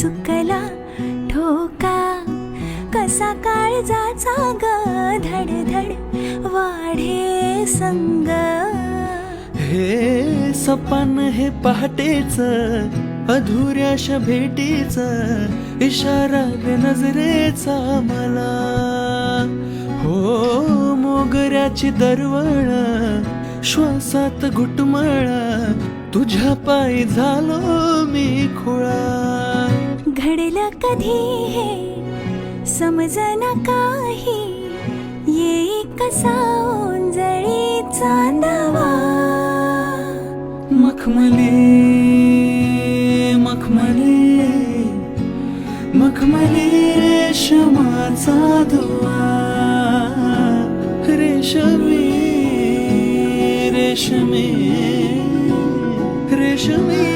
चुकला ठोका. कसा काळजाचा ग धड धड वाढे संग. हे सपन हे पहाटेच अधुऱ्याशा भेटीच इशारा दे नजरेचा मला. हो मोगऱ्याची दरवळ श्वासात घुटमळ तुझ्या पायी झालो मी खुळा. घडलं कधी हे? समजना काही? ये कसा जळी चांदवा मखमले मखमले मखमले रेशमाचा दुवा रेशमे रेशमे रेशमे.